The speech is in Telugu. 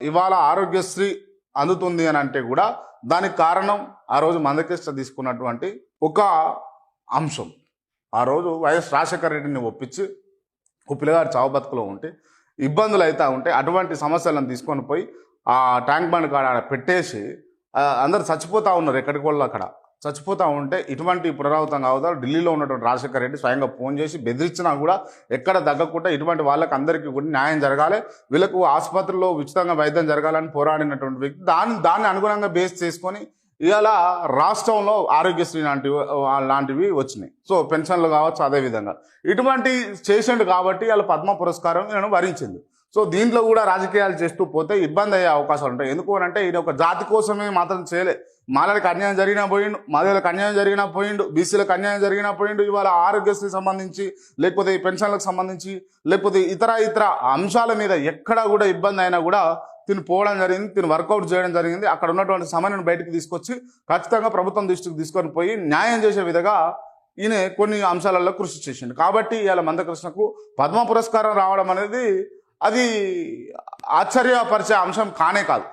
ఇవాళ ఆరోగ్యశ్రీ అందుతుంది అని అంటే కూడా దానికి కారణం ఆ రోజు మందకృష్ణ తీసుకున్నటువంటి ఒక అంశం. ఆ రోజు వైఎస్ రాజశేఖర రెడ్డిని ఒప్పించి ఒక పిల్లగాడు చావు బతుకులో ఉంటే ఇబ్బందులు అవుతూ ఉంటే అటువంటి సమస్యలను తీసుకొని పోయి ఆ ట్యాంక్ బండ్ కాడ పెట్టేసి అందరు చచ్చిపోతూ ఉన్నారు ఎక్కడికి వాళ్ళు అక్కడ చచ్చిపోతా ఉంటే ఇటువంటి పునరావృతం కావద్దా? ఢిల్లీలో ఉన్నటువంటి రాజశేఖర రెడ్డి స్వయంగా ఫోన్ చేసి బెదిరించినా కూడా ఎక్కడ తగ్గకుండా ఇటువంటి వాళ్ళకి అందరికీ కూడా న్యాయం జరగాలి. వీళ్ళకు ఆసుపత్రిలో ఉచితంగా వైద్యం జరగాలని పోరాడినటువంటి వ్యక్తి దాన్ని దాన్ని అనుగుణంగా బేస్ చేసుకొని ఇవాళ రాష్ట్రంలో ఆరోగ్యశ్రీ లాంటివి లాంటివి వచ్చినాయి. సో పెన్షన్లు కావచ్చు అదే విధంగా. ఇటువంటి చేసిండు కాబట్టి వాళ్ళ పద్మ పురస్కారం నేను వరించింది. సో దీంట్లో కూడా రాజకీయాలు చేస్తూ పోతే ఇబ్బంది అయ్యే అవకాశాలు ఉంటాయి. ఎందుకు అంటే ఈయన ఒక జాతి కోసమే మాత్రం చేయలే. మాలలకు అన్యాయం జరిగినా పోయిండు మాదిలకు అన్యాయం జరిగినా పోయిండు బీసీలకు అన్యాయం జరిగినా పోయిండు. ఇవాళ ఆరోగ్యశ్రీ సంబంధించి లేకపోతే ఈ పెన్షన్లకు సంబంధించి లేకపోతే ఇతర ఇతర అంశాల మీద ఎక్కడ కూడా ఇబ్బంది అయినా కూడా తిని పోవడం జరిగింది తిని వర్కౌట్ చేయడం జరిగింది. అక్కడ ఉన్నటువంటి సమన్యను బయటకు తీసుకొచ్చి ఖచ్చితంగా ప్రభుత్వం దృష్టికి తీసుకొని పోయి న్యాయం చేసే విధంగా ఈయన కొన్ని అంశాలలో కృషి చేసిండు. కాబట్టి ఇవాళ మందకృష్ణకు పద్మ పురస్కారం రావడం అనేది అది ఆశ్చర్యపరిచే అంశం కానే కాదు.